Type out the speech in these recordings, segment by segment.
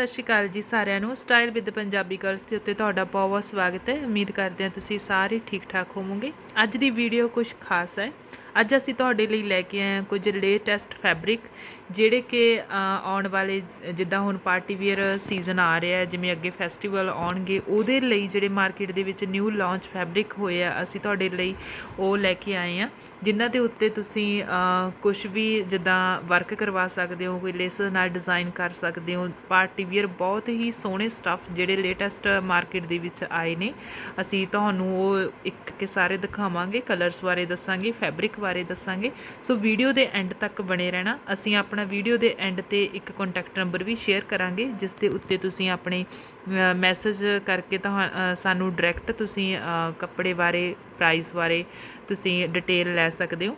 ਸਤਿ ਸ਼੍ਰੀ ਅਕਾਲ ਜੀ ਸਾਰਿਆਂ ਨੂੰ। ਸਟਾਈਲ ਵਿਦ ਪੰਜਾਬੀ ਗਰਲਸ ਦੇ ਉੱਤੇ ਤੁਹਾਡਾ ਬਹੁਤ ਬਹੁਤ ਸਵਾਗਤ ਹੈ। ਉਮੀਦ ਕਰਦੇ ਹਾਂ ਤੁਸੀਂ ਸਾਰੇ ਠੀਕ ਠਾਕ ਹੋਵੋਗੇ। ਅੱਜ ਦੀ ਵੀਡੀਓ ਕੁਝ ਖਾਸ ਹੈ। ਅੱਜ ਅਸੀਂ ਤੁਹਾਡੇ ਲਈ ਲੈ ਕੇ ਆਏ ਹਾਂ ਕੁਝ ਲੇਟੈਸਟ ਫੈਬਰਿਕ ਜਿਹੜੇ ਕਿ ਆਉਣ ਵਾਲੇ, ਜਿੱਦਾਂ ਹੁਣ ਪਾਰਟੀ ਵੇਅਰ ਸੀਜ਼ਨ ਆ ਰਿਹਾ ਜਿਵੇਂ ਅੱਗੇ ਫੈਸਟੀਵਲ ਆਉਣਗੇ, ਉਹਦੇ ਲਈ ਜਿਹੜੇ ਮਾਰਕੀਟ ਦੇ ਵਿੱਚ ਨਿਊ ਲਾਂਚ ਫੈਬਰਿਕ ਹੋਏ ਆ, ਅਸੀਂ ਤੁਹਾਡੇ ਲਈ ਉਹ ਲੈ ਕੇ ਆਏ ਆ ਜਿਨ੍ਹਾਂ ਦੇ ਉੱਤੇ ਤੁਸੀਂ ਕੁਝ ਵੀ ਜਿੱਦਾਂ ਵਰਕ ਕਰਵਾ ਸਕਦੇ ਹੋ, ਕੋਈ ਲੇਸ ਨਾਲ ਡਿਜ਼ਾਈਨ ਕਰ ਸਕਦੇ ਹੋ, ਪਾਰਟੀ ਵੇਅਰ ਬਹੁਤ ਹੀ ਸੋਹਣੇ ਸਟੱਫ ਜਿਹੜੇ ਲੇਟੈਸਟ ਮਾਰਕੀਟ ਦੇ ਵਿੱਚ ਆਏ ਨੇ, ਅਸੀਂ ਤੁਹਾਨੂੰ ਉਹ ਇੱਕ ਕੇ ਸਾਰੇ ਦਿਖਾਵਾਂਗੇ ਕਲਰਸ ਬਾਰੇ ਦੱਸਾਂਗੇ ਫੈਬਰਿਕ ਬਾਰੇ ਦੱਸਾਂਗੇ, ਸੋ ਵੀਡੀਓ ਦੇ ਐਂਡ ਤੱਕ ਬਣੇ ਰਹਿਣਾ, ਅਸੀਂ ਆਪਣਾ ਵੀਡੀਓ ਦੇ ਐਂਡ ਤੇ ਇੱਕ ਕੰਟੈਕਟ ਨੰਬਰ ਵੀ ਸ਼ੇਅਰ ਕਰਾਂਗੇ, ਜਿਸ ਦੇ ਉੱਤੇ ਤੁਸੀਂ ਆਪਣੇ ਮੈਸੇਜ ਕਰਕੇ ਤਾਂ ਸਾਨੂੰ ਡਾਇਰੈਕਟ ਤੁਸੀਂ ਕੱਪੜੇ ਬਾਰੇ ਪ੍ਰਾਈਸ ਬਾਰੇ ਤੁਸੀਂ ਡਿਟੇਲ ਲੈ ਸਕਦੇ ਹੋ।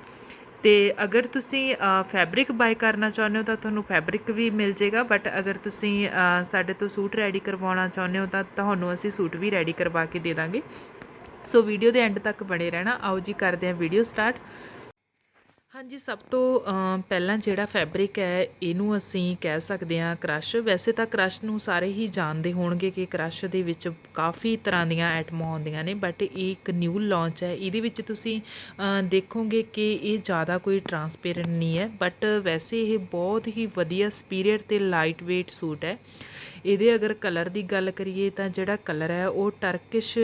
ਤੇ ਅਗਰ ਤੁਸੀਂ ਫੈਬਰਿਕ ਬਾਈ ਕਰਨਾ ਚਾਹੁੰਦੇ ਹੋ ਤਾਂ ਤੁਹਾਨੂੰ ਫੈਬਰਿਕ ਵੀ ਮਿਲ ਜਾਏਗਾ ਬਟ ਅਗਰ ਤੁਸੀਂ ਸਾਡੇ ਤੋਂ ਸੂਟ ਰੈਡੀ ਕਰਵਾਉਣਾ ਚਾਹੁੰਦੇ ਹੋ ਤਾਂ ਤੁਹਾਨੂੰ ਅਸੀਂ ਸੂਟ ਵੀ ਰੈਡੀ ਕਰਵਾ ਕੇ ਦੇ ਦਾਂਗੇ। ਸੋ ਵੀਡੀਓ ਦੇ ਐਂਡ ਤੱਕ ਬਣੇ ਰਹਿਣਾ। ਆਓ ਜੀ, ਕਰਦੇ ਹਾਂ ਵੀਡੀਓ ਸਟਾਰਟ ਹਾਂਜੀ, ਸਭ ਤੋਂ ਪਹਿਲਾਂ ਜਿਹੜਾ ਫੈਬਰਿਕ ਹੈ, ਇਹਨੂੰ ਅਸੀਂ ਕਹਿ ਸਕਦੇ ਹਾਂ ਕ੍ਰਸ਼ ਵੈਸੇ ਤਾਂ ਕ੍ਰਸ਼ ਨੂੰ ਸਾਰੇ ਹੀ ਜਾਣਦੇ ਹੋਣਗੇ ਕਿ ਕ੍ਰਸ਼ ਦੇ ਵਿੱਚ ਕਾਫੀ ਤਰ੍ਹਾਂ ਦੀਆਂ ਆਈਟਮਾਂ ਆਉਂਦੀਆਂ ਨੇ ਬਟ ਇਹ ਇੱਕ ਨਿਊ ਲਾਂਚ ਹੈ। ਇਹਦੇ ਵਿੱਚ ਤੁਸੀਂ ਦੇਖੋਗੇ ਕਿ ਇਹ ਜ਼ਿਆਦਾ ਕੋਈ ਟਰਾਂਸਪੇਰੈਂਟ ਨਹੀਂ ਹੈ ਬਟ ਵੈਸੇ ਇਹ ਬਹੁਤ ਹੀ ਵਧੀਆ ਸਪੀਰੀਅਰ ਤੇ ਲਾਈਟ weight ਸੂਟ ਹੈ। ਇਹਦੇ ਅਗਰ ਕਲਰ ਦੀ ਗੱਲ ਕਰੀਏ ਤਾਂ ਜਿਹੜਾ ਕਲਰ ਹੈ, ਉਹ ਟਰਕਿਸ਼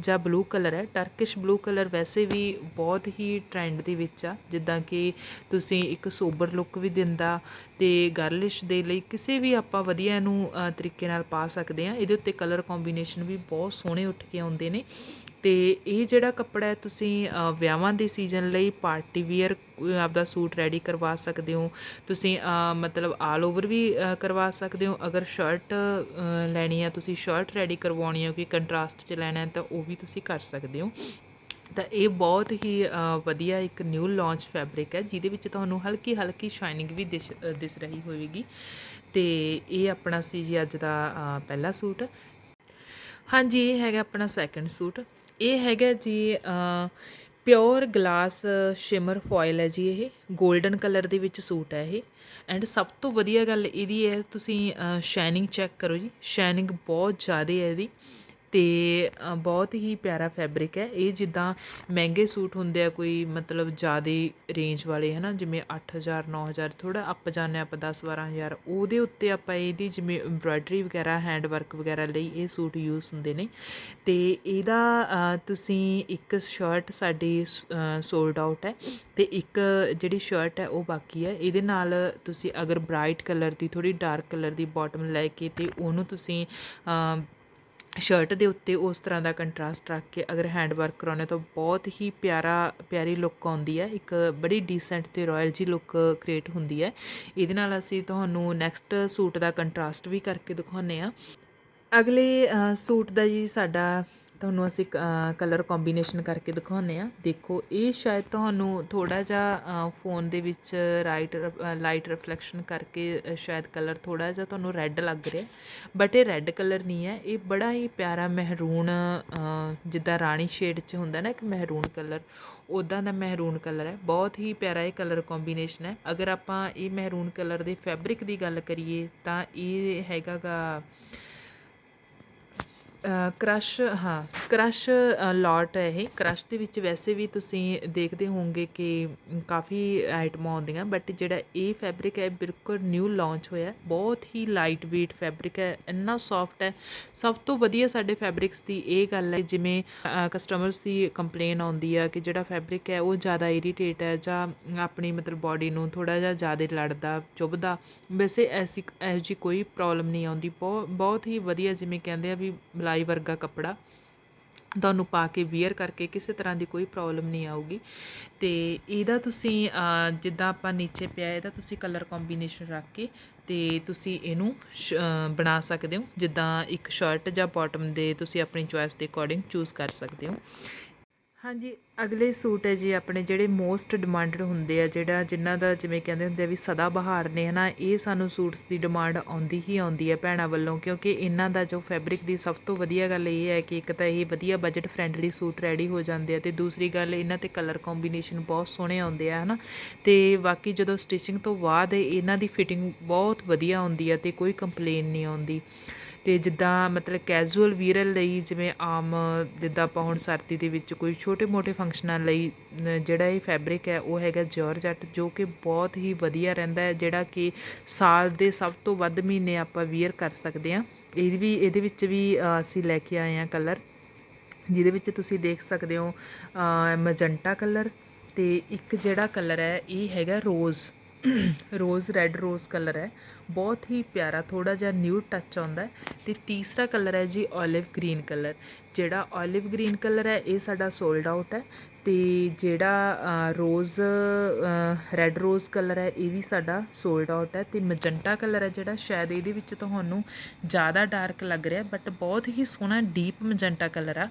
ਜਾਂ ਬਲੂ ਕਲਰ ਹੈ। ਟਰਕਿਸ਼ ਬਲੂ ਕਲਰ ਵੈਸੇ ਵੀ ਬਹੁਤ ਹੀ ਟ੍ਰੈਂਡ ਦੇ ਵਿੱਚ ਆ। ਜਿੱਦਾਂ ਕਿ ਤੁਸੀਂ ਇੱਕ ਸੋਬਰ ਲੁੱਕ ਵੀ ਦਿੰਦਾ ਤੇ ਗਰਲਿਸ਼ ਦੇ ਲਈ ਕਿਸੇ ਵੀ ਆਪਾਂ ਵਧੀਆ ਇਹਨੂੰ ਤਰੀਕੇ ਨਾਲ ਪਾ ਸਕਦੇ ਆ ਇਹਦੇ ਉੱਤੇ ਕਲਰ ਕੰਬੀਨੇਸ਼ਨ ਵੀ ਬਹੁਤ ਸੋਹਣੇ ਉੱਠ ਕੇ ਆਉਂਦੇ ਨੇ। ਤੇ ਇਹ ਜਿਹੜਾ ਕੱਪੜਾ ਹੈ, ਤੁਸੀਂ ਵਿਆਹਾਂ ਦੇ ਸੀਜ਼ਨ ਲਈ ਪਾਰਟੀ ਵੇਅਰ ਆਪਦਾ ਸੂਟ ਰੈਡੀ ਕਰਵਾ ਸਕਦੇ ਹੋ। ਤੁਸੀਂ ਮਤਲਬ ਆਲ ਓਵਰ ਵੀ ਕਰਵਾ ਸਕਦੇ ਹੋ। ਅਗਰ ਸ਼ਰਟ ਲੈਣੀ ਹੈ ਤੁਸੀਂ ਸ਼ਰਟ ਰੈਡੀ ਕਰਵਾਉਣੀ ਹੈ ਕਿ ਕੰਟਰਾਸਟ 'ਚ ਲੈਣਾ ਹੈ, ਤਾਂ ਉਹ ਵੀ ਤੁਸੀਂ ਕਰ ਸਕਦੇ ਹੋ। ਤਾਂ ਇਹ ਬਹੁਤ ਹੀ ਵਧੀਆ ਇੱਕ ਨਿਊ ਲਾਂਚ ਫੈਬਰਿਕ ਹੈ, ਜਿਹਦੇ ਵਿੱਚ ਤੁਹਾਨੂੰ ਹਲਕੀ ਹਲਕੀ ਸ਼ਾਈਨਿੰਗ ਵੀ ਦਿਸ ਦਿਸ ਰਹੀ ਹੋਵੇਗੀ। ਤੇ ਇਹ ਆਪਣਾ ਸੀ ਜੀ ਅੱਜ ਦਾ ਪਹਿਲਾ ਸੂਟ। ਹਾਂਜੀ, ਇਹ ਹੈਗਾ ਆਪਣਾ ਸੈਕੰਡ ਸੂਟ। ਇਹ ਹੈਗਾ ਜੀ ਪਿਓਰ ਗਲਾਸ ਸ਼ਿਮਰ ਫੋਇਲ ਹੈ ਜੀ ਇਹ। 골ਡਨ ਕਲਰ ਦੇ ਵਿੱਚ ਸੂਟ ਹੈ ਇਹ। ਐਂਡ ਸਭ ਤੋਂ ਵਧੀਆ ਗੱਲ ਇਹਦੀ ਹੈ, ਤੁਸੀਂ ਸ਼ਾਈਨਿੰਗ ਚੈੱਕ ਕਰੋ ਜੀ। ਸ਼ਾਈਨਿੰਗ ਬਹੁਤ ਜ਼ਿਆਦਾ ਹੈ ਇਹਦੀ। ਅਤੇ ਬਹੁਤ ਹੀ ਪਿਆਰਾ ਫੈਬਰਿਕ ਹੈ। ਇਹ ਜਿੱਦਾਂ ਮਹਿੰਗੇ ਸੂਟ ਹੁੰਦੇ ਆ, ਕੋਈ ਮਤਲਬ ਜ਼ਿਆਦਾ ਰੇਂਜ ਵਾਲੇ ਹੈ ਨਾ ਜਿਵੇਂ ਅੱਠ ਹਜ਼ਾਰ, ਨੌ ਹਜ਼ਾਰ, ਥੋੜ੍ਹਾ ਅੱਪ ਜਾਂਦੇ ਆਪਾਂ 10 12000 ਉਹਦੇ ਉੱਤੇ ਆਪਾਂ ਇਹਦੀ ਜਿਵੇਂ ਐਮਬ੍ਰਾਇਡਰੀ ਵਗੈਰਾ ਹੈਂਡ ਵਰਕ ਵਗੈਰਾ ਲਈ ਇਹ ਸੂਟ ਯੂਜ਼ ਹੁੰਦੇ ਨੇ। ਅਤੇ ਇਹਦਾ ਤੁਸੀਂ ਇੱਕ ਸ਼ਰਟ ਸਾਡੀ ਸੋਲਡ ਆਊਟ ਹੈ ਅਤੇ ਇੱਕ ਜਿਹੜੀ ਸ਼ਰਟ ਹੈ ਉਹ ਬਾਕੀ ਹੈ। ਇਹਦੇ ਨਾਲ ਤੁਸੀਂ ਅਗਰ ਬ੍ਰਾਈਟ ਕਲਰ ਦੀ, ਥੋੜ੍ਹੀ ਡਾਰਕ ਕਲਰ ਦੀ ਬਾਟਮ ਲੈ ਕੇ ਅਤੇ ਉਹਨੂੰ ਤੁਸੀਂ ਸ਼ਰਟ ਦੇ ਉੱਤੇ ਉਸ ਤਰ੍ਹਾਂ ਦਾ ਕੰਟਰਾਸਟ ਰੱਖ ਕੇ ਅਗਰ ਹੈਂਡ ਵਰਕ ਕਰਾਉਣੇ ਤਾਂ ਬਹੁਤ ਹੀ ਪਿਆਰਾ, ਪਿਆਰੀ ਲੁੱਕ ਆਉਂਦੀ ਹੈ। ਇੱਕ ਬੜੀ ਡੀਸੈਂਟ ਤੇ ਰਾਇਲ ਜੀ ਲੁੱਕ ਕ੍ਰੀਏਟ ਹੁੰਦੀ ਹੈ। ਇਹਦੇ ਨਾਲ ਅਸੀਂ ਤੁਹਾਨੂੰ ਨੈਕਸਟ ਸੂਟ ਦਾ ਕੰਟਰਾਸਟ ਵੀ ਕਰਕੇ ਦਿਖਾਉਂਦੇ ਆ ਅਗਲੇ ਸੂਟ ਦਾ ਜੀ ਸਾਡਾ ਤੁਹਾਨੂੰ ਅਸੀਂ ਕਲਰ ਕੰਬੀਨੇਸ਼ਨ ਕਰਕੇ ਦਿਖਾਉਂਦੇ ਆ ਦੇਖੋ, ਇਹ ਸ਼ਾਇਦ ਤੁਹਾਨੂੰ ਥੋੜਾ ਜਿਹਾ ਫੋਨ ਦੇ ਵਿੱਚ ਰਾਈਟ ਲਾਈਟ ਰਿਫਲੈਕਸ਼ਨ ਕਰਕੇ ਸ਼ਾਇਦ ਕਲਰ ਥੋੜਾ ਜਿਹਾ ਤੁਹਾਨੂੰ ਰੈੱਡ ਲੱਗ ਰਿਹਾ। ਬਟ ਇਹ ਰੈੱਡ ਕਲਰ ਨਹੀਂ ਹੈ। ਇਹ ਬੜਾ ਹੀ ਪਿਆਰਾ ਮਹਿਰੂਨ ਜਿੱਦਾਂ ਰਾਣੀ ਸ਼ੇਡ 'ਚ ਹੁੰਦਾ ਨਾ ਇੱਕ ਮਹਿਰੂਨ ਕਲਰ ਉਦਾਂ ਦਾ ਮਹਿਰੂਨ ਕਲਰ ਹੈ। ਬਹੁਤ ਹੀ ਪਿਆਰਾ ਇਹ ਕਲਰ ਕੰਬੀਨੇਸ਼ਨ ਹੈ। ਅਗਰ ਆਪਾਂ ਇਹ ਮਹਿਰੂਨ ਕਲਰ ਦੇ ਫੈਬਰਿਕ ਦੀ ਗੱਲ ਕਰੀਏ, ਤਾਂ ਇਹ ਹੈਗਾਗਾ ਕਰਸ਼ ਹਾਂ ਕਰਸ਼ ਲਾਟ ਹੈ ਇਹ। ਕਰਸ਼ ਦੇ ਵਿੱਚ ਵੈਸੇ ਵੀ ਤੁਸੀਂ ਦੇਖਦੇ ਹੋਵੋਗੇ ਕਿ ਕਾਫੀ ਆਈਟਮਾਂ ਆਉਂਦੀਆਂ ਬਟ ਜਿਹੜਾ ਇਹ ਫੈਬਰਿਕ ਹੈ, ਬਿਲਕੁਲ ਨਿਊ ਲਾਂਚ ਹੋਇਆ ਬਹੁਤ ਹੀ ਲਾਈਟ weight ਫੈਬਰਿਕ ਹੈ, ਇੰਨਾ ਸੌਫਟ ਹੈ। ਸਭ ਤੋਂ ਵਧੀਆ ਸਾਡੇ ਫੈਬਰਿਕਸ ਦੀ ਇਹ ਗੱਲ ਹੈ, ਜਿਵੇਂ ਕਸਟਮਰਸ ਦੀ ਕੰਪਲੇਨ ਆਉਂਦੀ ਆ ਕਿ ਜਿਹੜਾ ਫੈਬਰਿਕ ਹੈ, ਉਹ ਜ਼ਿਆਦਾ ਇਰੀਟੇਟ ਹੈ ਜਾਂ ਆਪਣੀ ਮਤਲਬ ਬਾਡੀ ਨੂੰ ਥੋੜਾ ਜਿਹਾ ਜ਼ਿਆਦਾ ਲੜਦਾ, ਚੁੱਭਦਾ। ਵੈਸੇ ਐਸੀ, ਇਹੋ ਜਿਹੀ ਕੋਈ ਪ੍ਰੋਬਲਮ ਨਹੀਂ ਆਉਂਦੀ। ਬਹੁਤ ਬਹੁਤ ਹੀ ਵਧੀਆ ਜਿਵੇਂ ਕਹਿੰਦੇ ਆ ਵੀ ਮਲਾਈ ਵਰਗਾ ਕੱਪੜਾ ਤੁਹਾਨੂੰ ਪਾ ਕੇ ਵੀਅਰ ਕਰਕੇ ਕਿਸੇ ਤਰ੍ਹਾਂ ਦੀ ਕੋਈ ਪ੍ਰੋਬਲਮ ਨਹੀਂ ਆਊਗੀ। ਤੇ ਇਹਦਾ ਤੁਸੀਂ ਜਿੱਦਾਂ ਆਪਾਂ ਨੀਚੇ ਪਿਆ ਇਹਦਾ ਤੁਸੀਂ ਕਲਰ ਕੰਬੀਨੇਸ਼ਨ ਰੱਖ ਕੇ ਤੇ ਤੁਸੀਂ ਇਹਨੂੰ ਬਣਾ ਸਕਦੇ ਹੋ। ਜਿੱਦਾਂ ਇੱਕ ਸ਼ਰਟ ਜਾਂ ਬਾਟਮ ਦੇ ਤੁਸੀਂ ਆਪਣੀ ਚੋਇਸ ਦੇ ਅਕੋਰਡਿੰਗ ਚੂਜ਼ ਕਰ ਸਕਦੇ ਹੋ। ਹਾਂਜੀ, ਅਗਲੇ ਸੂਟ ਹੈ ਜੀ ਆਪਣੇ ਜਿਹੜੇ ਮੋਸਟ ਡਿਮਾਂਡਡ ਹੁੰਦੇ ਆ, ਜਿਹੜਾ ਜਿਨ੍ਹਾਂ ਦਾ ਜਿਵੇਂ ਕਹਿੰਦੇ ਹੁੰਦੇ ਆ ਵੀ ਸਦਾ ਬਹਾਰ ਨੇ, ਹਨਾ, ਇਹ ਸਾਨੂੰ ਸੂਟਸ ਦੀ ਡਿਮਾਂਡ ਆਉਂਦੀ ਹੀ ਆਉਂਦੀ ਹੈ ਭੈਣਾਂ ਵੱਲੋਂ, ਕਿਉਂਕਿ ਇਹਨਾਂ ਦਾ ਜੋ ਫੈਬਰਿਕ ਦੀ ਸਭ ਤੋਂ ਵਧੀਆ ਗੱਲ ਇਹ ਹੈ ਕਿ ਇੱਕ ਤਾਂ ਇਹ ਵਧੀਆ ਬਜਟ ਫ੍ਰੈਂਡਲੀ ਸੂਟ ਰੈਡੀ ਹੋ ਜਾਂਦੇ ਆ ਤੇ ਦੂਸਰੀ ਗੱਲ ਇਹਨਾਂ ਤੇ ਕਲਰ ਕੰਬੀਨੇਸ਼ਨ ਬਹੁਤ ਸੋਹਣੇ ਆਉਂਦੇ ਆ, ਹਨਾ, ਤੇ ਬਾਕੀ ਜਦੋਂ ਸਟਿਚਿੰਗ ਤੋਂ ਬਾਅਦ ਇਹਨਾਂ ਦੀ ਫਿਟਿੰਗ ਬਹੁਤ ਵਧੀਆ ਆਉਂਦੀ ਆ ਤੇ ਕੋਈ ਕੰਪਲੇਨ ਨਹੀਂ ਆਉਂਦੀ। ਅਤੇ ਜਿੱਦਾਂ ਮਤਲਬ ਕੈਜੂਅਲ ਵੀਅਰ ਲਈ ਜਿਵੇਂ ਆਮ, ਜਿੱਦਾਂ ਆਪਾਂ ਹੁਣ ਸਰਦੀ ਦੇ ਵਿੱਚ ਕੋਈ ਛੋਟੇ-ਮੋਟੇ ਫੰਕਸ਼ਨਾਂ ਲਈ ਜਿਹੜਾ ਇਹ ਫੈਬਰਿਕ ਹੈ, ਉਹ ਹੈਗਾ ਜਾਰਜਟ ਜੋ ਕਿ ਬਹੁਤ ਹੀ ਵਧੀਆ ਰਹਿੰਦਾ ਹੈ, ਜਿਹੜਾ ਕਿ ਸਾਲ ਦੇ ਸਭ ਤੋਂ ਵੱਧ ਮਹੀਨੇ ਆਪਾਂ ਵੀਅਰ ਕਰ ਸਕਦੇ ਹਾਂ। ਇਹ ਵੀ, ਇਹਦੇ ਵਿੱਚ ਵੀ ਅਸੀਂ ਲੈ ਕੇ ਆਏ ਹਾਂ ਕਲਰ ਜਿਹਦੇ ਵਿੱਚ ਤੁਸੀਂ ਦੇਖ ਸਕਦੇ ਹੋ ਮਜੰਟਾ ਕਲਰ ਤੇ ਇੱਕ ਜਿਹੜਾ ਕਲਰ ਹੈ, ਇਹ ਹੈਗਾ ਰੋਜ਼ ਰੋਜ਼ ਰੈੱਡ ਰੋਜ਼ ਕਲਰ ਹੈ। ਬਹੁਤ ਹੀ ਪਿਆਰਾ ਥੋੜਾ ਜਿਹਾ ਨਿਊ ਟੱਚ ਆਉਂਦਾ ਹੈ। ਤੇ ਤੀਸਰਾ ਕਲਰ ਹੈ ਜੀ 올ਿਵ ਗ੍ਰੀਨ ਕਲਰ ਜਿਹੜਾ 올ਿਵ ਗ੍ਰੀਨ ਕਲਰ ਹੈ, ਇਹ ਸਾਡਾ ਸੋਲਡ ਆਊਟ ਹੈ। ਤੇ ਜਿਹੜਾ ਰੋਜ਼ ਰੈੱਡ ਰੋਜ਼ ਕਲਰ ਹੈ, ਇਹ ਵੀ ਸਾਡਾ ਸੋਲਡ ਆਊਟ ਹੈ। ਤੇ ਮਜੰਟਾ ਕਲਰ ਹੈ ਜਿਹੜਾ, ਸ਼ਾਇਦ ਇਹਦੇ ਵਿੱਚ ਤੁਹਾਨੂੰ ਜ਼ਿਆਦਾ ਡਾਰਕ ਲੱਗ ਰਿਹਾ ਬਟ ਬਹੁਤ ਹੀ ਸੋਹਣਾ ਡੀਪ ਮਜੰਟਾ ਕਲਰ ਆ।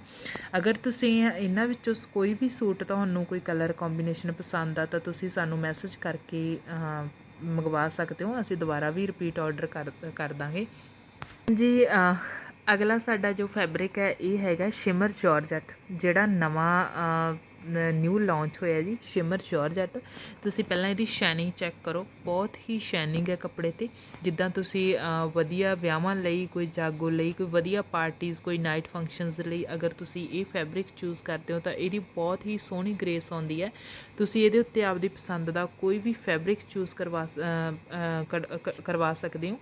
ਅਗਰ ਤੁਸੀਂ ਇਹਨਾਂ ਵਿੱਚੋਂ ਸ- ਕੋਈ ਵੀ ਸੂਟ ਤੁਹਾਨੂੰ ਕੋਈ ਕਲਰ ਕੰਬੀਨੇਸ਼ਨ ਪਸੰਦ ਆ, ਤਾਂ ਤੁਸੀਂ ਸਾਨੂੰ ਮੈਸੇਜ ਕਰਕੇ ਮੰਗਵਾ ਸਕਦੇ ਹੋ, ਅਸੀਂ ਦੁਬਾਰਾ ਵੀ ਰਿਪੀਟ ਆਰਡਰ ਕਰ ਕਰ ਦਾਂਗੇ। ਜੀ ਅਗਲਾ ਸਾਡਾ ਜੋ ਫੈਬਰਿਕ ਹੈ, ਇਹ ਹੈਗਾ ਸ਼ਿਮਰ ਜਾਰਜਟ ਜਿਹੜਾ ਨਵਾਂ ਨਿਊ ਲਾਂਚ ਹੋਇਆ ਜੀ, ਸ਼ਿਮਰ ਜਾਰਜਟ ਤੁਸੀਂ ਪਹਿਲਾਂ ਇਹਦੀ ਸ਼ਾਈਨਿੰਗ ਚੈੱਕ ਕਰੋ, ਬਹੁਤ ਹੀ ਸ਼ਾਈਨਿੰਗ ਹੈ ਕੱਪੜੇ ਤੇ। ਜਿੱਦਾਂ ਤੁਸੀਂ ਵਧੀਆ ਵਿਆਹਾਂ ਲਈ, ਕੋਈ ਜਾਗੋ ਲਈ, ਕੋਈ ਵਧੀਆ ਪਾਰਟੀਆਂ ਕੋਈ ਨਾਈਟ ਫੰਕਸ਼ਨਸ ਲਈ ਅਗਰ ਤੁਸੀਂ ਇਹ ਫੈਬਰਿਕ ਚੂਜ਼ ਕਰਦੇ ਹੋ ਤਾਂ ਇਹਦੀ ਬਹੁਤ ਹੀ ਸੋਹਣੀ ਗ੍ਰੇਸ ਆਉਂਦੀ ਹੈ। ਤੁਸੀਂ ਇਹਦੇ ਉੱਤੇ ਆਪਦੀ ਪਸੰਦ ਦਾ ਕੋਈ ਵੀ ਫੈਬਰਿਕ ਚੂਜ਼ ਕਰਵਾ ਕ- ਕਰਵਾ ਸਕਦੇ ਹੋ।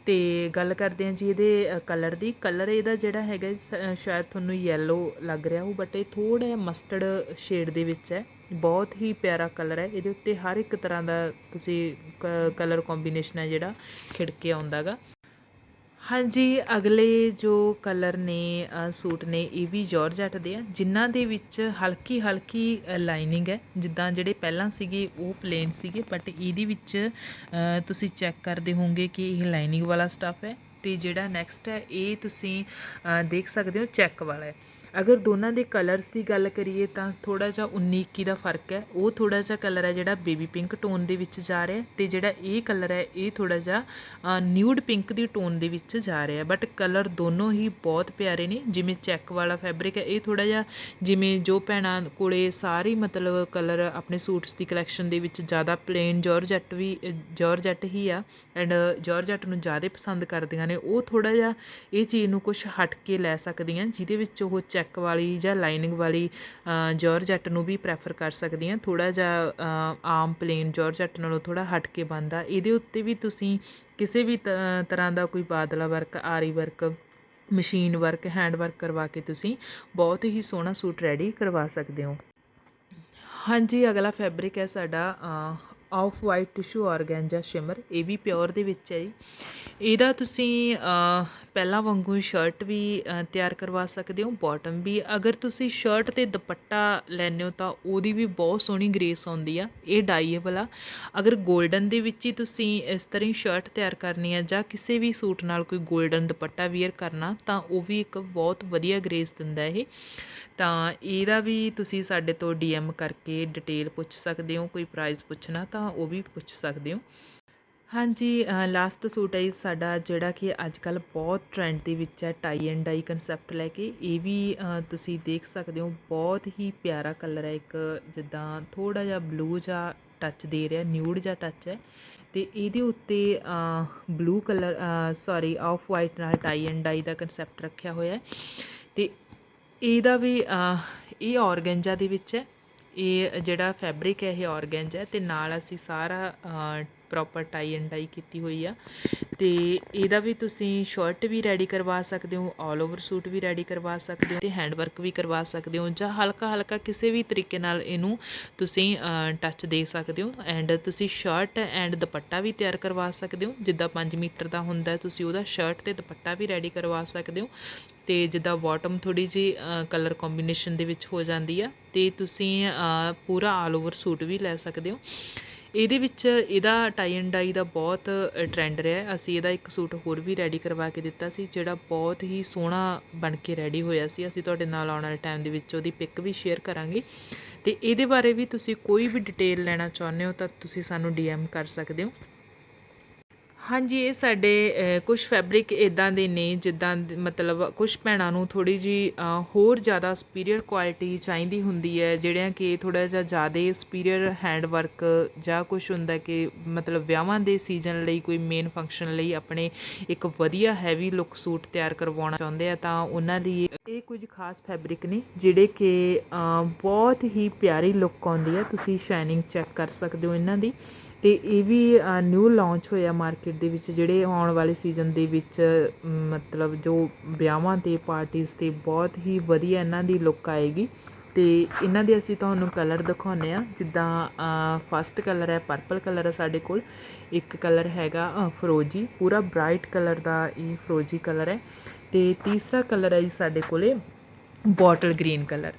ਅਤੇ ਗੱਲ ਕਰਦੇ ਹਾਂ ਜੀ ਇਹਦੇ ਕਲਰ ਦੀ। ਕਲਰ ਇਹਦਾ ਜਿਹੜਾ ਹੈਗਾ ਸ- ਸ਼ਾਇਦ ਤੁਹਾਨੂੰ ਯੈਲੋ ਲੱਗ ਰਿਹਾ ਹੋ ਬਟ ਇਹ ਥੋੜ੍ਹਾ ਜਿਹਾ ਮਸਟਰਡ ਸ਼ੇਡ ਦੇ ਵਿੱਚ ਹੈ। ਬਹੁਤ ਹੀ ਪਿਆਰਾ ਕਲਰ ਹੈ। ਇਹਦੇ ਉੱਤੇ ਹਰ ਇੱਕ ਤਰ੍ਹਾਂ ਦਾ ਤੁਸੀਂ ਕਲਰ ਕੰਬੀਨੇਸ਼ਨ ਹੈ ਜਿਹੜਾ ਖਿੜ ਕੇ ਆਉਂਦਾਗਾ ਹਾਂਜੀ, ਅਗਲੇ ਜੋ ਕਲਰ ਨੇ ਸੂਟ ਨੇ, ਇਹ ਵੀ ਜਾਰਜਟ ਦੇ ਆ। ਜਿਨ੍ਹਾਂ ਦੇ ਵਿੱਚ ਹਲਕੀ ਹਲਕੀ ਲਾਈਨਿੰਗ ਹੈ। ਜਿੱਦਾਂ ਜਿਹੜੇ ਪਹਿਲਾਂ ਸੀਗੇ, ਉਹ ਪਲੇਨ ਸੀਗੇ ਬਟ ਇਹਦੇ ਵਿੱਚ ਤੁਸੀਂ ਚੈੱਕ ਕਰਦੇ ਹੋਵੋਗੇ ਕਿ ਇਹ ਲਾਈਨਿੰਗ ਵਾਲਾ ਸਟੱਫ ਹੈ। ਤੇ ਜਿਹੜਾ ਨੈਕਸਟ ਹੈ, ਇਹ ਤੁਸੀਂ ਦੇਖ ਸਕਦੇ ਹੋ, ਚੈੱਕ ਵਾਲਾ ਹੈ। ਅਗਰ ਦੋਨਾਂ ਦੇ ਕਲਰਸ ਦੀ ਗੱਲ ਕਰੀਏ ਤਾਂ ਥੋੜ੍ਹਾ ਜਿਹਾ 19 21 ਦਾ ਫ਼ਰਕ ਹੈ। ਉਹ ਥੋੜ੍ਹਾ ਜਿਹਾ ਕਲਰ ਹੈ ਜਿਹੜਾ ਬੇਬੀ ਪਿੰਕ ਟੋਨ ਦੇ ਵਿੱਚ ਜਾ ਰਿਹਾ ਅਤੇ ਜਿਹੜਾ ਇਹ ਕਲਰ ਹੈ, ਇਹ ਥੋੜ੍ਹਾ ਜਿਹਾ ਨਿਊਡ ਪਿੰਕ ਦੀ ਟੋਨ ਦੇ ਵਿੱਚ ਜਾ ਰਿਹਾ ਬਟ ਕਲਰ ਦੋਨੋਂ ਹੀ ਬਹੁਤ ਪਿਆਰੇ ਨੇ, ਜਿਵੇਂ ਚੈੱਕ ਵਾਲਾ ਫੈਬਰਿਕ ਹੈ, ਇਹ ਥੋੜ੍ਹਾ ਜਿਹਾ ਜਿਵੇਂ ਜੋ ਭੈਣਾਂ ਕੋਲੇ ਸਾਰੀ ਮਤਲਬ ਕਲਰ ਆਪਣੇ ਸੂਟਸ ਦੀ ਕਲੈਕਸ਼ਨ ਦੇ ਵਿੱਚ ਜ਼ਿਆਦਾ ਪਲੇਨ ਜਾਰਜਟ ਵੀ ਜਾਰਜਟ ਹੀ ਆ ਐਂਡ ਜਾਰਜਟ ਨੂੰ ਜ਼ਿਆਦਾ ਪਸੰਦ ਕਰਦੀਆਂ ਨੇ। ਉਹ ਥੋੜ੍ਹਾ ਜਿਹਾ ਇਹ ਚੀਜ਼ ਨੂੰ ਕੁਝ ਹਟ ਕੇ ਲੈ ਸਕਦੀਆਂ, ਜਿਹਦੇ ਵਿੱਚ ਉਹ ਚੈੱਕ ਚੈੱਕ ਵਾਲੀ ਜਾਂ ਲਾਈਨਿੰਗ ਵਾਲੀ ਅ, ਜਾਰਜਟ ਨੂੰ ਵੀ ਪ੍ਰੈਫਰ ਕਰ ਸਕਦੀਆਂ ਥੋੜਾ ਜਿਹਾ ਆਮ ਪਲੇਨ ਜਾਰਜਟ ਨਾਲੋਂ ਥੋੜਾ ਹਟ ਕੇ ਬਣਦਾ। ਇਹਦੇ ਉੱਤੇ ਵੀ ਤੁਸੀਂ ਕਿਸੇ ਵੀ ਤਰ੍ਹਾਂ ਦਾ ਕੋਈ ਬਾਦਲਾ ਵਰਕ ਆਰੀ work machine work hand work ਕਰਵਾ ਕੇ ਤੁਸੀਂ ਬਹੁਤ ਹੀ ਸੋਹਣਾ ਸੂਟ ਰੈਡੀ ਕਰਵਾ ਸਕਦੇ ਹੋ। ਹਾਂਜੀ ਅਗਲਾ ਫੈਬਰਿਕ ਹੈ ਸਾਡਾ off white tissue organza shimmer ਇਹ ਵੀ ਪਿਓਰ ਦੇ ਵਿੱਚ ਹੈ ਜੀ। ਇਹਦਾ ਤੁਸੀਂ ਪਹਿਲਾਂ ਵਾਂਗੂ ਸ਼ਰਟ ਵੀ ਤਿਆਰ ਕਰਵਾ ਸਕਦੇ ਹੋ ਬਾਟਮ ਵੀ। ਅਗਰ ਤੁਸੀਂ ਸ਼ਰਟ ਤੇ ਦੁਪੱਟਾ ਲੈਂਦੇ ਹੋ ਤਾਂ ਉਹਦੀ ਵੀ ਬਹੁਤ ਸੋਹਣੀ ਗ੍ਰੇਸ ਆਉਂਦੀ ਆ, ਇਹ ਡਾਈਏਬਲ ਆ। ਅਗਰ 골ਡਨ ਦੇ ਵਿੱਚ ਹੀ ਤੁਸੀਂ ਇਸ ਤਰ੍ਹਾਂ ਹੀ ਸ਼ਰਟ ਤਿਆਰ ਕਰਨੀ ਆ ਜਾਂ ਕਿਸੇ ਵੀ ਸੂਟ ਨਾਲ ਕੋਈ 골ਡਨ ਦੁਪੱਟਾ ਵੇਅਰ ਕਰਨਾ, ਤਾਂ ਉਹ ਵੀ ਇੱਕ ਬਹੁਤ ਵਧੀਆ ਗ੍ਰੇਸ ਦਿੰਦਾ ਇਹ। ਤਾਂ ਇਹਦਾ ਵੀ ਤੁਸੀਂ ਸਾਡੇ ਤੋਂ ਡੀਐਮ ਕਰਕੇ ਡਿਟੇਲ ਪੁੱਛ ਸਕਦੇ ਹੋ, ਕੋਈ ਪ੍ਰਾਈਸ ਪੁੱਛਣਾ ਤਾਂ ਉਹ ਵੀ ਪੁੱਛ ਸਕਦੇ ਹੋ। ਹਾਂਜੀ ਲਾਸਟ ਸੂਟ ਹੈ ਜੀ ਸਾਡਾ ਜਿਹੜਾ ਕਿ ਅੱਜ ਕੱਲ ਬਹੁਤ ਟ੍ਰੈਂਡ ਦੇ ਵਿੱਚ ਹੈ ਟਾਈ ਐਂਡ ਡਾਈ ਕਨਸੈਪਟ ਲੈ ਕੇ। ਇਹ ਵੀ ਤੁਸੀਂ ਦੇਖ ਸਕਦੇ ਹੋ, ਬਹੁਤ ਹੀ ਪਿਆਰਾ ਕਲਰ ਹੈ ਇੱਕ, ਜਿੱਦਾਂ ਥੋੜਾ ਜਿਹਾ ਬਲੂ ਜਿਹਾ ਟੱਚ ਦੇ ਰਿਹਾ ਨਿਊਡ ਜਿਹਾ ਟੱਚ ਹੈ। ਤੇ ਇਹਦੇ ਉੱਤੇ blue colour sorry off white ਨਾਲ ਟਾਈ ਐਂਡ ਡਾਈ ਦਾ ਕਨਸੈਪਟ ਰੱਖਿਆ ਹੋਇਆ ਹੈ। ਤੇ ਇਹਦਾ ਵੀ ਇਹ ਔਰਗੈਂਜਾ ਦੇ ਵਿੱਚ ਹੈ। ਇਹ ਜਿਹੜਾ ਫੈਬਰਿਕ ਹੈ, ਇਹ ਔਰਗੈਂਜਾ ਹੈ। ਤੇ ਨਾਲ ਅਸੀਂ ਸਾਰਾ ਪ੍ਰੋਪਰ ਟਾਈ ਐਂਡ ਡਾਈ ਕੀਤੀ ਹੋਈ ਆ। ਤੇ ਇਹਦਾ ਵੀ ਤੁਸੀਂ ਸ਼ਰਟ ਵੀ ਰੈਡੀ ਕਰਵਾ ਸਕਦੇ ਹੋ ਆਲ ਓਵਰ ਸੂਟ ਵੀ ਰੈਡੀ ਕਰਵਾ ਸਕਦੇ ਹੋ ਤੇ ਹੈਂਡ ਵਰਕ ਵੀ ਕਰਵਾ ਸਕਦੇ ਹੋ ਜਾਂ ਹਲਕਾ ਹਲਕਾ ਕਿਸੇ ਵੀ ਤਰੀਕੇ ਨਾਲ ਇਹਨੂੰ ਤੁਸੀਂ ਟੱਚ ਦੇ ਸਕਦੇ ਹੋ। ਐਂਡ ਤੁਸੀਂ ਸ਼ਰਟ ਐਂਡ ਦੁਪੱਟਾ ਵੀ ਤਿਆਰ ਕਰਵਾ ਸਕਦੇ ਹੋ। ਜਿੱਦਾਂ 5 ਮੀਟਰ ਦਾ ਹੁੰਦਾ, ਤੁਸੀਂ ਉਹਦਾ ਸ਼ਰਟ ਤੇ ਦੁਪੱਟਾ ਵੀ ਰੈਡੀ ਕਰਵਾ ਸਕਦੇ ਹੋ। ਤੇ ਜਿੱਦਾਂ ਬਾਟਮ ਥੋੜੀ ਜੀ ਕਲਰ ਕੰਬੀਨੇਸ਼ਨ ਦੇ ਵਿੱਚ ਹੋ ਜਾਂਦੀ ਆ। ਤੇ ਤੁਸੀਂ ਪੂਰਾ ਆਲ ਓਵਰ ਸੂਟ ਵੀ ਲੈ ਸਕਦੇ ਹੋ। ਇਹਦੇ ਵਿੱਚ ਇਹਦਾ ਟਾਈ ਐਂਡ ਡਾਈ ਦਾ ਬਹੁਤ ਟ੍ਰੈਂਡ ਰਿਹਾ ਅਸੀਂ ਇਹਦਾ ਇੱਕ ਸੂਟ ਹੋਰ ਵੀ ਰੈਡੀ ਕਰਵਾ ਕੇ ਦਿੱਤਾ ਸੀ, ਜਿਹੜਾ ਬਹੁਤ ਹੀ ਸੋਹਣਾ ਬਣ ਕੇ ਰੈਡੀ ਹੋਇਆ ਸੀ। ਅਸੀਂ ਤੁਹਾਡੇ ਨਾਲ ਆਉਣ ਵਾਲੇ ਟਾਈਮ ਦੇ ਵਿੱਚ ਉਹਦੀ ਪਿਕ ਵੀ ਸ਼ੇਅਰ ਕਰਾਂਗੇ। ਤੇ ਇਹਦੇ ਬਾਰੇ ਵੀ ਤੁਸੀਂ ਕੋਈ ਵੀ ਡਿਟੇਲ ਲੈਣਾ ਚਾਹੁੰਦੇ ਹੋ ਤਾਂ ਤੁਸੀਂ ਸਾਨੂੰ ਡੀਐਮ ਕਰ ਸਕਦੇ ਹੋ। ਹਾਂਜੀ, ਇਹ ਸਾਡੇ ਕੁਝ ਫੈਬਰਿਕ ਇਦਾਂ ਦੇ ਨੇ, ਜਿੱਦਾਂ ਮਤਲਬ ਕੁਝ ਭੈਣਾਂ ਨੂੰ ਥੋੜੀ ਜੀ ਹੋਰ ਜ਼ਿਆਦਾ ਸੁਪੀਰੀਅਰ ਕੁਆਲਿਟੀ ਚਾਹੀਦੀ ਹੁੰਦੀ ਹੈ, ਜਿਹੜਿਆਂ ਕਿ ਥੋੜਾ ਜਿਹਾ ਜ਼ਿਆਦਾ ਸੁਪੀਰੀਅਰ ਹੈਂਡ ਵਰਕ ਜਾਂ ਕੁਝ ਹੁੰਦਾ ਕਿ ਮਤਲਬ ਵਿਆਹਾਂ ਦੇ ਸੀਜ਼ਨ ਲਈ ਕੋਈ ਮੇਨ ਫੰਕਸ਼ਨ ਲਈ ਆਪਣੇ ਇੱਕ ਵਧੀਆ ਹੈਵੀ ਲੁੱਕ ਸੂਟ ਤਿਆਰ ਕਰਵਾਉਣਾ ਚਾਹੁੰਦੇ ਆ, ਤਾਂ ਉਹਨਾਂ ਲਈ ਇਹ ਕੁਝ ਖਾਸ ਫੈਬਰਿਕ ਨੇ, ਜਿਹੜੇ ਕਿ ਬਹੁਤ ਹੀ ਪਿਆਰੀ ਲੁੱਕ ਆਉਂਦੀ ਹੈ, ਤੁਸੀਂ ਸ਼ਾਈਨਿੰਗ ਚੈੱਕ ਕਰ ਸਕਦੇ ਹੋ ਇਹਨਾਂ ਦੀ। ਤੇ ਇਹ ਵੀ ਨਿਊ ਲਾਂਚ ਹੋਇਆ ਮਾਰਕੀਟ ਦੇ ਵਿੱਚ ਜਿਹੜੇ ਆਉਣ ਵਾਲੇ ਸੀਜ਼ਨ ਦੇ ਵਿੱਚ ਮਤਲਬ ਜੋ ਵਿਆਹਾਂ ਤੇ ਪਾਰਟੀਜ਼ ਤੇ ਬਹੁਤ ਹੀ ਵਧੀਆ ਇਹਨਾਂ ਦੀ ਲੁੱਕ ਆਏਗੀ। ਅਤੇ ਇਹਨਾਂ ਦੇ ਅਸੀਂ ਤੁਹਾਨੂੰ ਕਲਰ ਦਿਖਾਉਂਦੇ ਆ ਜਿੱਦਾਂ ਫਸਟ ਕਲਰ ਹੈ ਪਰਪਲ ਕਲਰ ਹੈ ਸਾਡੇ ਕੋਲ। ਇੱਕ ਕਲਰ ਹੈਗਾ ਫਰੋਜੀ ਪੂਰਾ ਬ੍ਰਾਈਟ ਕਲਰ ਦਾ ਇਹ ਫਰੋਜੀ ਕਲਰ ਹੈ। ਤੇ ਤੀਸਰਾ ਕਲਰ ਹੈ ਜੀ ਸਾਡੇ ਕੋਲੇ ਬੋਟਲ ਗ੍ਰੀਨ ਕਲਰ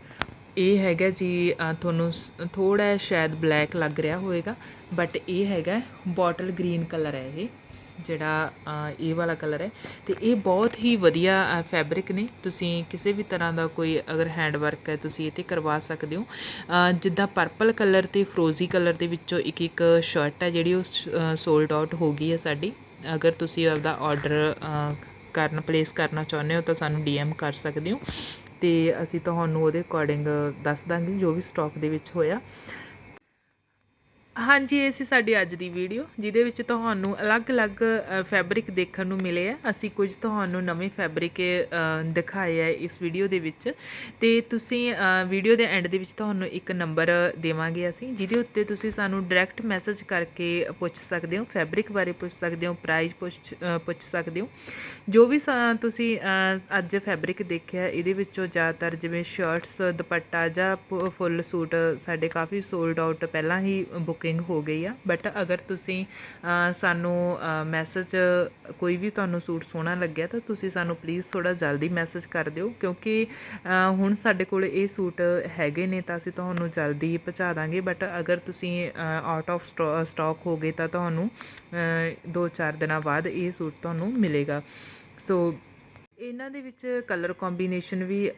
ਇਹ ਹੈਗਾ ਜੀ ਅ, ਤੁਹਾਨੂੰ ਥੋੜਾ ਸ਼ਾਇਦ ਬਲੈਕ ਲੱਗ ਰਿਹਾ ਹੋਵੇਗਾ ਬਟ ਇਹ ਹੈਗਾ ਬੋਟਲ ਗ੍ਰੀਨ ਕਲਰ ਹੈ ਇਹ। ਜਿਹੜਾ ਇਹ ਵਾਲਾ ਕਲਰ ਹੈ। ਤੇ ਇਹ ਬਹੁਤ ਹੀ ਵਧੀਆ ਫੈਬਰਿਕ ਨੇ। ਤੁਸੀਂ ਕਿਸੇ ਵੀ ਤਰ੍ਹਾਂ ਦਾ ਕੋਈ ਅਗਰ ਹੈਂਡ ਵਰਕ ਹੈ, ਤੁਸੀਂ ਇਹ ਤੇ ਕਰਵਾ ਸਕਦੇ ਹੋ। ਜਿੱਦਾਂ ਪਰਪਲ ਕਲਰ ਤੇ ਫਰੋਜ਼ੀ ਕਲਰ ਦੇ ਵਿੱਚੋਂ ਇੱਕ ਇੱਕ ਸ਼ਰਟ ਹੈ, ਜਿਹੜੀ ਉਹ ਸੋਲਡ ਆਊਟ ਹੋ ਗਈ ਹੈ ਸਾਡੀ। ਅਗਰ ਤੁਸੀਂ ਆਪਦਾ ਆਰਡਰ ਕਰਨ ਪਲੇਸ ਕਰਨਾ ਚਾਹੁੰਦੇ ਹੋ, ਤਾਂ ਸਾਨੂੰ ਡੀਐਮ ਕਰ ਸਕਦੇ ਹੋ। ਤੇ ਅਸੀਂ ਤੁਹਾਨੂੰ ਉਹਦੇ ਅਕੋਰਡਿੰਗ ਦੱਸ ਦਾਂਗੇ, ਜੋ ਵੀ ਸਟਾਕ ਦੇ ਵਿੱਚ ਹੋਇਆ। ਹਾਂਜੀ, ਇਹ ਸੀ ਸਾਡੀ ਅੱਜ ਦੀ ਵੀਡੀਓ, ਜਿਹਦੇ ਵਿੱਚ ਤੁਹਾਨੂੰ ਅਲੱਗ-ਅਲੱਗ ਫੈਬਰਿਕ ਦੇਖਣ ਨੂੰ ਮਿਲੇ ਆ। ਅਸੀਂ ਕੁਝ ਤੁਹਾਨੂੰ ਨਵੇਂ ਫੈਬਰਿਕ ਦਿਖਾਏ ਆ ਇਸ ਵੀਡੀਓ ਦੇ ਵਿੱਚ। ਤੇ ਤੁਸੀਂ ਵੀਡੀਓ ਦੇ ਐਂਡ ਦੇ ਵਿੱਚ ਤੁਹਾਨੂੰ ਇੱਕ ਨੰਬਰ ਦੇਵਾਂਗੇ ਅਸੀਂ, ਜਿਹਦੇ ਉੱਤੇ ਤੁਸੀਂ ਸਾਨੂੰ ਡਾਇਰੈਕਟ ਮੈਸੇਜ ਕਰਕੇ ਪੁੱਛ ਸਕਦੇ ਹੋ ਫੈਬਰਿਕ ਬਾਰੇ ਪੁੱਛ ਸਕਦੇ ਹੋ ਪ੍ਰਾਈਸ ਪੁੱਛ ਪੁੱਛ ਸਕਦੇ ਹੋ। ਜੋ ਵੀ ਸਾ- ਤੁਸੀਂ ਅੱਜ ਫੈਬਰਿਕ ਦੇਖਿਆ, ਇਹਦੇ ਵਿੱਚੋਂ ਜ਼ਿਆਦਾਤਰ ਜਿਵੇਂ ਸ਼ਰਟਸ ਦੁਪੱਟਾ ਜਾਂ ਫੁੱਲ ਸੂਟ ਸਾਡੇ ਕਾਫੀ ਸੋਲਡ ਆਊਟ ਪਹਿਲਾਂ ਹੀ ਬੁੱਕ ਬੁਕਿੰਗ ਹੋ ਗਈ ਆ। ਬਟ ਅਗਰ ਤੁਸੀਂ ਸਾਨੂੰ ਮੈਸੇਜ ਕੋਈ ਵੀ ਤੁਹਾਨੂੰ ਸੂਟ ਸੋਹਣਾ ਲੱਗਿਆ, ਤਾਂ ਤੁਸੀਂ ਸਾਨੂੰ ਪਲੀਜ਼ ਥੋੜਾ ਜਲਦੀ ਮੈਸੇਜ ਕਰ ਦਿਓ। ਕਿਉਂਕਿ ਹੁਣ ਸਾਡੇ ਕੋਲ ਇਹ ਸੂਟ ਹੈਗੇ ਨੇ ਤਾਂ ਅਸੀਂ ਤੁਹਾਨੂੰ ਜਲਦੀ ਪਹੁੰਚਾ ਦਾਂਗੇ। ਬਟ ਅਗਰ ਤੁਸੀਂ ਆਊਟ ਆਫ ਸਟਾਕ ਹੋ ਗਏ ਤਾਂ ਤੁਹਾਨੂੰ 2-4 ਦਿਨਾਂ ਬਾਅਦ ਇਹ ਸੂਟ ਤੁਹਾਨੂੰ ਮਿਲੇਗਾ। ਸੋ ਇਹਨਾਂ ਦੇ ਵਿੱਚ ਕਲਰ ਕੰਬੀਨੇਸ਼ਨ ਵੀ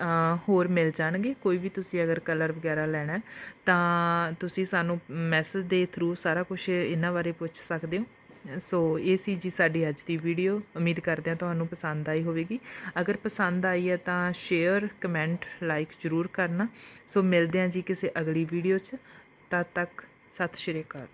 ਹੋਰ ਮਿਲ ਜਾਣਗੇ। ਕੋਈ ਵੀ ਤੁਸੀਂ ਅਗਰ ਕਲਰ ਵਗੈਰਾ ਲੈਣਾ ਤਾਂ ਤੁਸੀਂ ਸਾਨੂੰ ਮੈਸੇਜ ਦੇ ਥਰੂ ਸਾਰਾ ਕੁਝ ਇਹਨਾਂ ਬਾਰੇ ਪੁੱਛ ਸਕਦੇ ਹੋ। ਸੋ ਇਹ ਸੀ ਜੀ ਸਾਡੀ ਅੱਜ ਦੀ ਵੀਡੀਓ ਉਮੀਦ ਕਰਦੇ ਹਾਂ ਤੁਹਾਨੂੰ ਪਸੰਦ ਆਈ ਹੋਵੇਗੀ। ਅਗਰ ਪਸੰਦ ਆਈ ਹੈ ਤਾਂ ਸ਼ੇਅਰ ਕਮੈਂਟ ਲਾਈਕ ਜ਼ਰੂਰ ਕਰਨਾ। ਸੋ ਮਿਲਦੇ ਹਾਂ ਜੀ ਕਿਸੇ ਅਗਲੀ ਵੀਡੀਓ 'ਚ। ਤਦ ਤੱਕ ਸਤਿ ਸ਼੍ਰੀ ਅਕਾਲ।